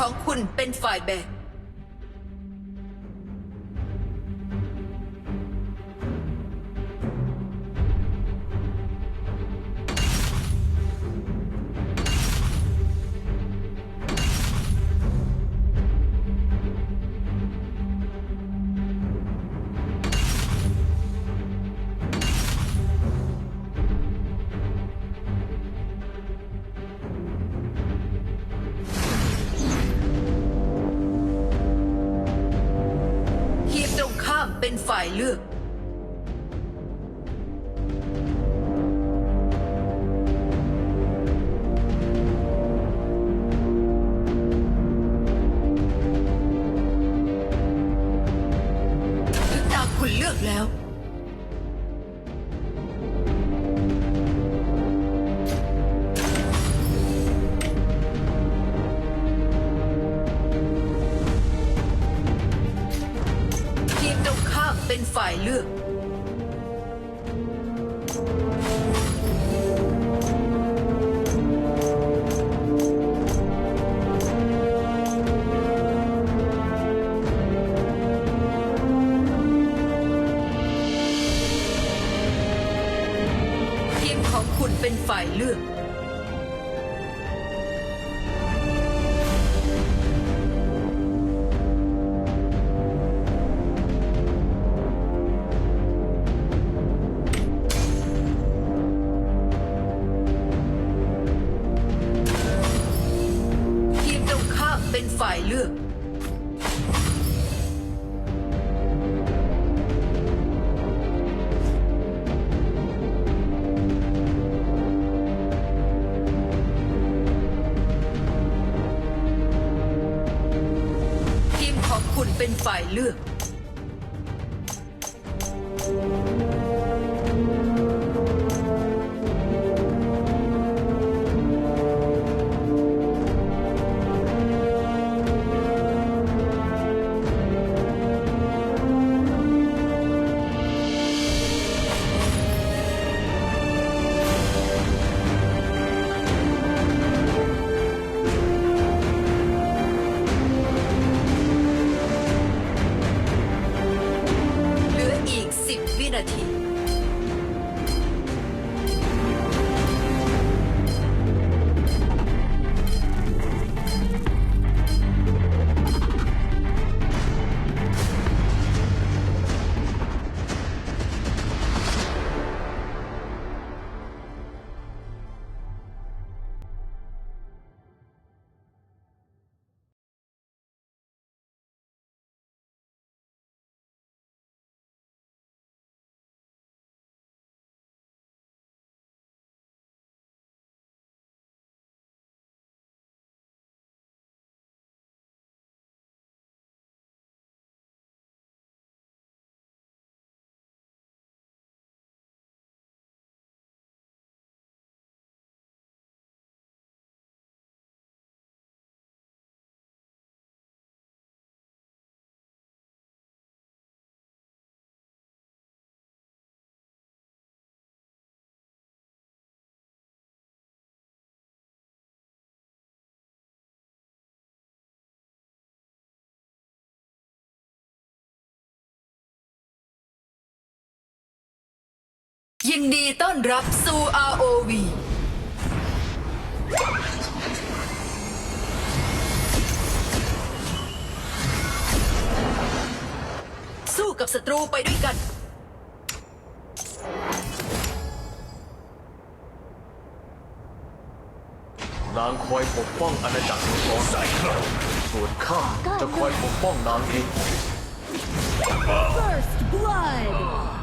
ของคุณเป็นฝ่ายแบก เป็นฝ่ายเลือก ฝ่ายเลือก ฝ่ายเลือก ยินดีต้อนรับสู่ ROV สู้กับศัตรูไปด้วยกัน นางคอยปกป้องอาณาจักรมังกรได้ครับส่วนข้าจะคอยปกป้องนางเอง First blood!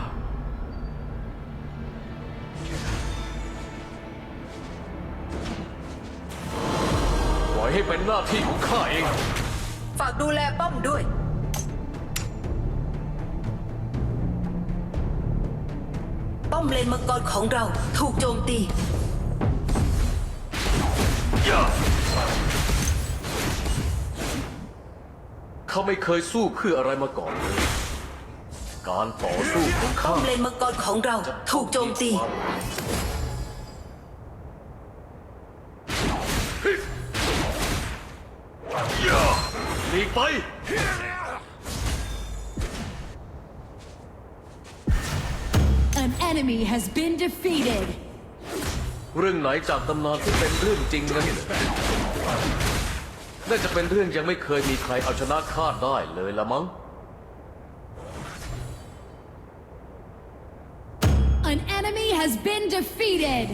ให้เป็นหน้าที่ของข้าเอง ฝากดูแลป้อมด้วย ป้อมเลนมังกรของเราถูกโจมตีข้าไม่เคยสู้เพื่ออะไรมาก่อนเลยการต่อสู้ของป้ข้าอมเลนมังกรของเราถูกโจมตีอย่า กไป An enemy has been defeated. เรื่องไหนจากตำนานที่เป็นเรื่องจริงนั้นน่าจะเป็นเรื่องยังไม่เคยมีใครเอาชนะข้าได้เลยละมั้ง An enemy has been defeated.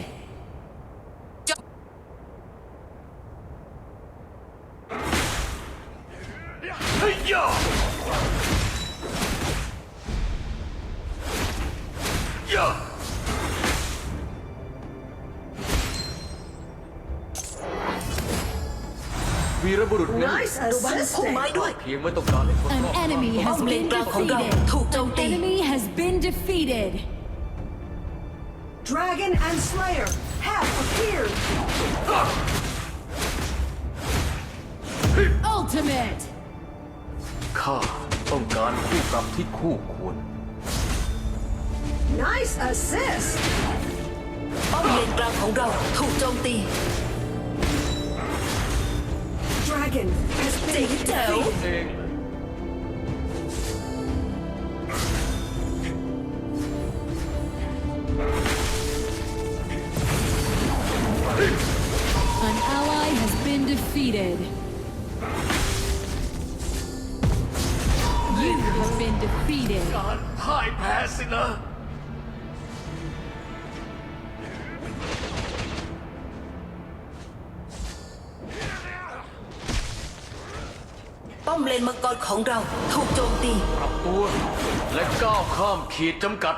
วีรบุรุษนั้น Nice ระวังพุ่มไม้ assisting. ด้วย เพียงไม่ต้องการให้คน An รอบข้าง enemy has Bom been lên không đâu. defeated. Thuộc trong An tim. enemy has been defeated. Dragon and Slayer have appeared. Ultimate. ข้าต้องการคู่กรรมที่คู่ควร Nice assist. ป้อมเลนกลางของเราถูกโจมตี Dragon has been Take it down. มเลนมังกรของเราถูกโจมตี ปรับตัว และก้าวข้ามขีดจำกัด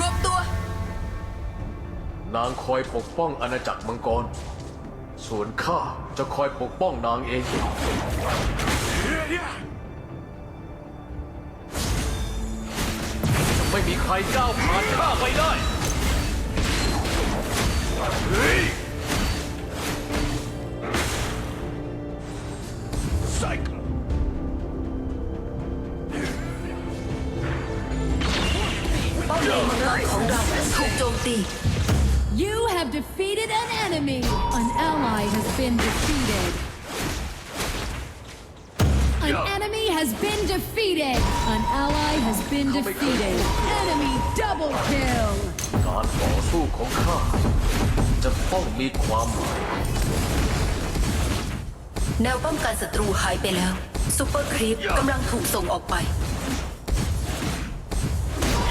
รวบตัวนางคอยปกป้องอาณาจักรมังกร ส่วนข้าจะคอยปกป้องนางเองไม่ มีใครก้าวผ่านข้าไปได้เฮ้ยไซค์ ป้อมเลนมังกรของเราถูกโจมตี You have defeated an enemy. An ally has been defeated. An enemy has been defeated. An ally has been defeated. Enemy double kill. การต่อสู้ของข้า จะต้องมีความหมายแนวป้องกันศัตรูหายไปแล้วซูเปอร์ครีปกำลังถูกส่งออกไป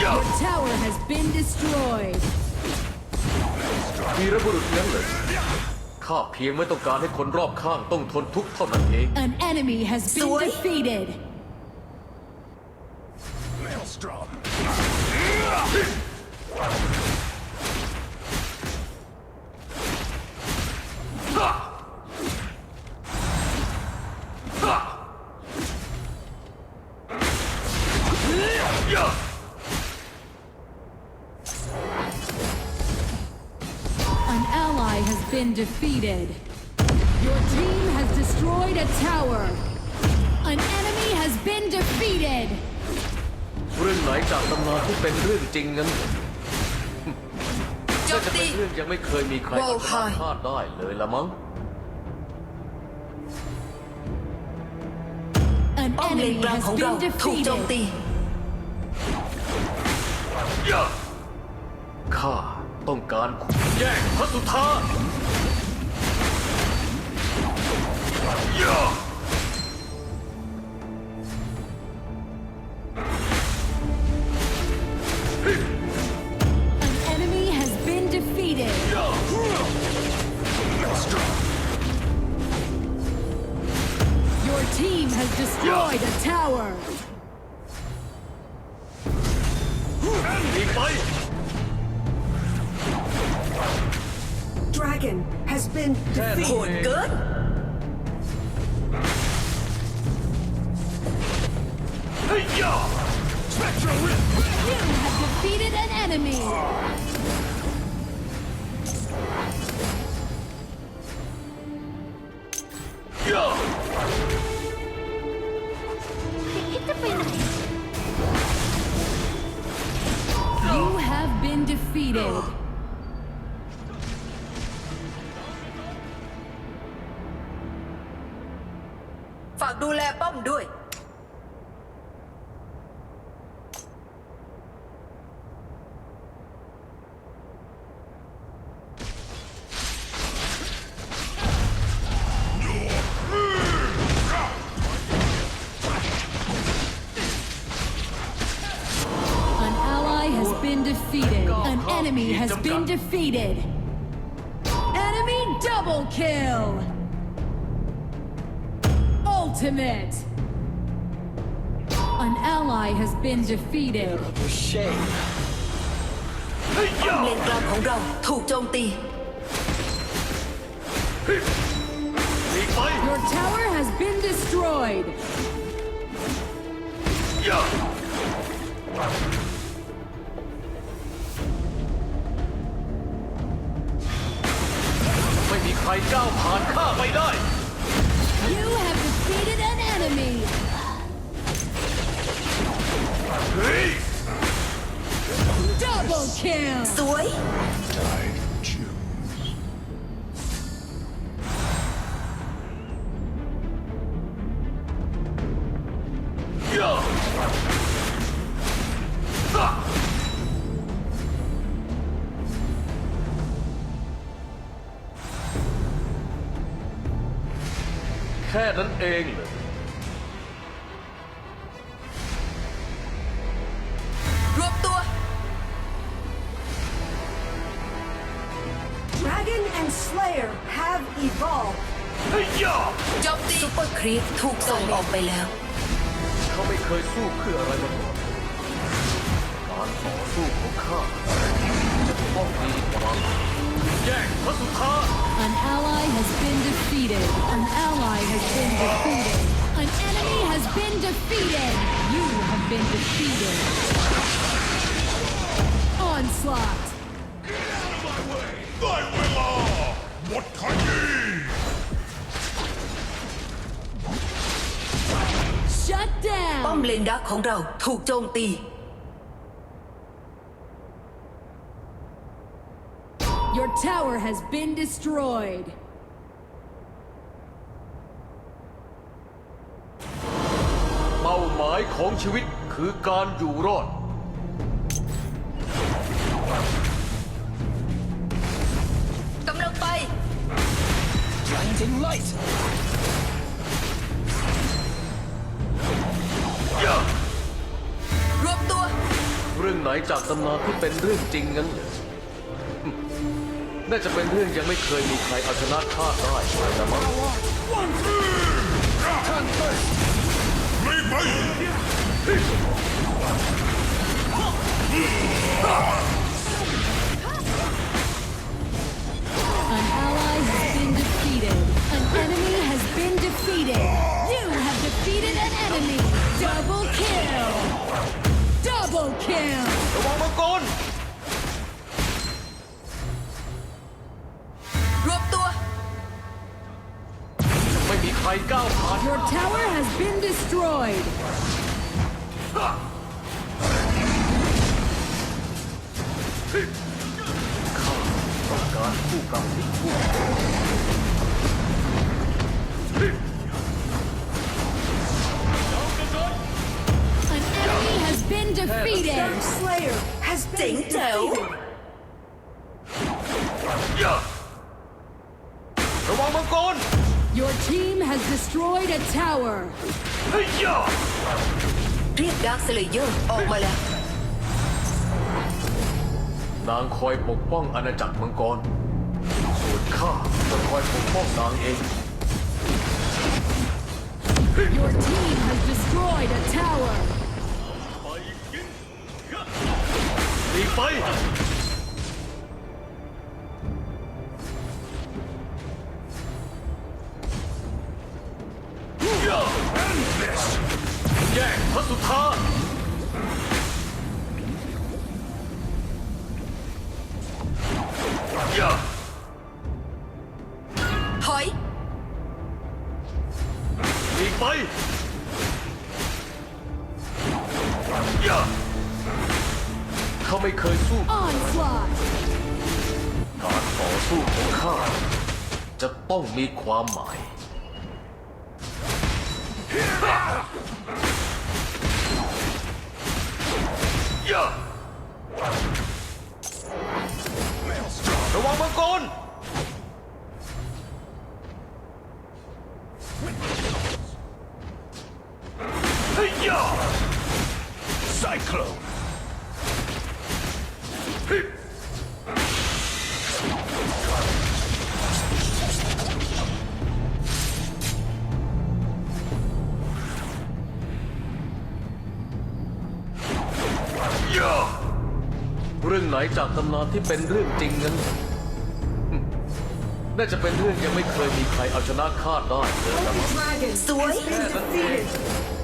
Your tower has been destroyed. วีรบุรุษนั้นเลยข้าเพียงไม่ต้องการให้คนรอบข้างต้องทนทุกข์เท่านั้นเอง An enemy has been Soy. defeated. An ที่เป็นเรื่องจริงนั้นโจน่ามจะเป็ตี นเรื่องยังไม่เคยมีใคร Wall เอาชนะ high ข้าได้เลยละมั้ง An ป้อมเลน enemy กลาง has ของเรา been ถูกโจม defeated. ตี ข้าต้องการแย่งพระสุธา destroyed a tower. อีกไป Dragon has been แค่นั้นโห defeated. ดเองเกินเฮ้ยย่า You have defeated an enemy. ย่ been defeated. ฝากดูแ ally has been defeated. ป้อมเลนกลางของเราถูกโจมตี หลีกไป Your tower has been destroyed. ย่าไม่มีใครก้าวผ่านข้าไปได้ You have defeated an enemy. เฮ้ย Double kill. สวยย่าฮ่าแค่นั้นเองเหรอ ไปแล้ว เขาไม่เคยสู้เพื่ออะไรมาก่อนการต่อสู้ของข้าจะต้องดีกว่าแย่งพระสุธา An ally has been defeated. An ally has been defeated. An enemy has been defeated. You have been defeated. Onslaught. ได้เวลาหมดขยี้ Shut ป้อม down. เลนดักของเราถูกโจมตี Your tower has been destroyed. เป้าหมายของชีวิตคือการอยู่รอด กำลังไป Blinding light! รวบตัว เรื่องไหนจากตำนานที่เป็นเรื่องจริงงั้นเหรอหึน่าจะเป็นเรื่องยังไม่เคยมีใครเอาชนะข้าได้แต่มั้ง Turn first! หลีกไป has เจ๋ง been แจ๋ว defeated. ย่าระวังมังกร Your team has destroyed a tower. เฮ้ยย่าเรียกดาร์คสเลเยอร์ออกมาแล้ว นางคอยปกป้องอาณาจักรมังกร ส่วนข้าจะคอยปกป้องนางเอง Your team has destroyed a tower. หลีกไปย่าแย่งพระสุธาย่า ความหมายร ที่เป็นเรื่องจริงนั้นหึน่าจะเป็นเรื่องยังไม่เคยมีใครเอาชนะข้าได้เลยนะมั้ง Dragon Soy? has been defeated. ย่า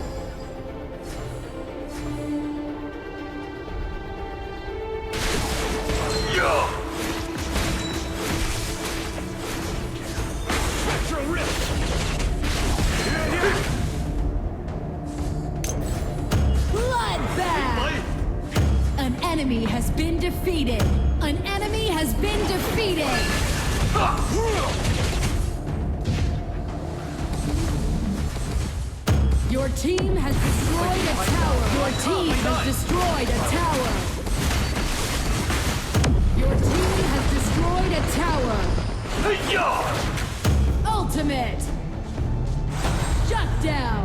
has destroyed a tower. Your team has destroyed a tower. เฮ้ยย่า Ultimate! Shut down!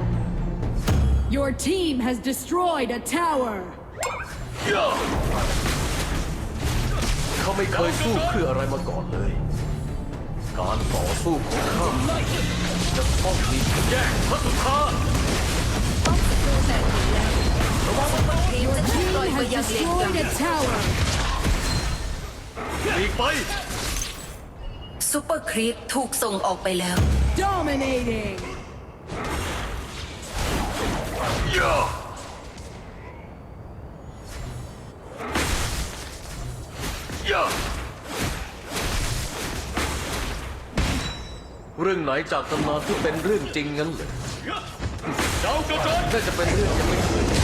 Your team has destroyed a tower! ย่าเขาไม่เคยสู้เพื่ออะไรมาก่อนเลย การต่อสู้ของข้าจะต้องมีแยกพัสุธา ป้อมศัตรูแตกหมดแล้วซุปเปอร์ครีปจะถูกปล่อย Team ไป has ยังเลนกลาง destroyed a tower! หลีกไป ซุปเปอร์ครีปถูกส่งออกไปแล้ว Dominating! ย่าย่าเรื่องไหนจากตำนานที่เป็นเรื่องจริงงั้นเหรอเจ้ากระจนน่าจะเป็นเรื่องยังไม่เคยมีใครเอาช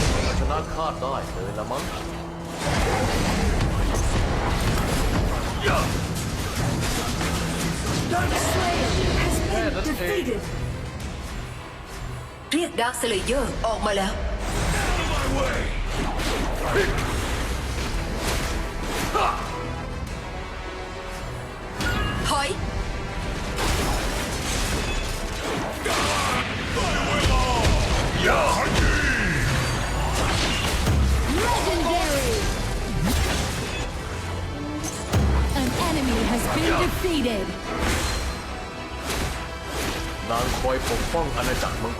นะข้าได้เลยละมั้งย่า Dark Slayer has been that's it. defeated. เรียกดาร์คสเลเยอร์ออกมาแล้ว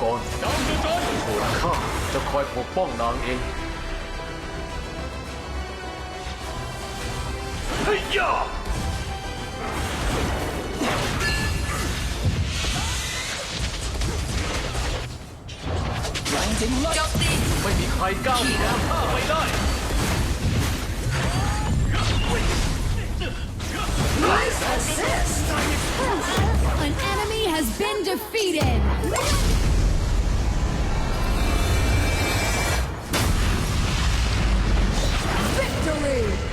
กรมังกรเจ้ากระจนส่วนข้าจะคอยปกป้องนางเองเฮ้ยย่าโจมตีไม่มีใครก้าวข้ามข้าไม่ได้ An enemy has been defeated! Unholy!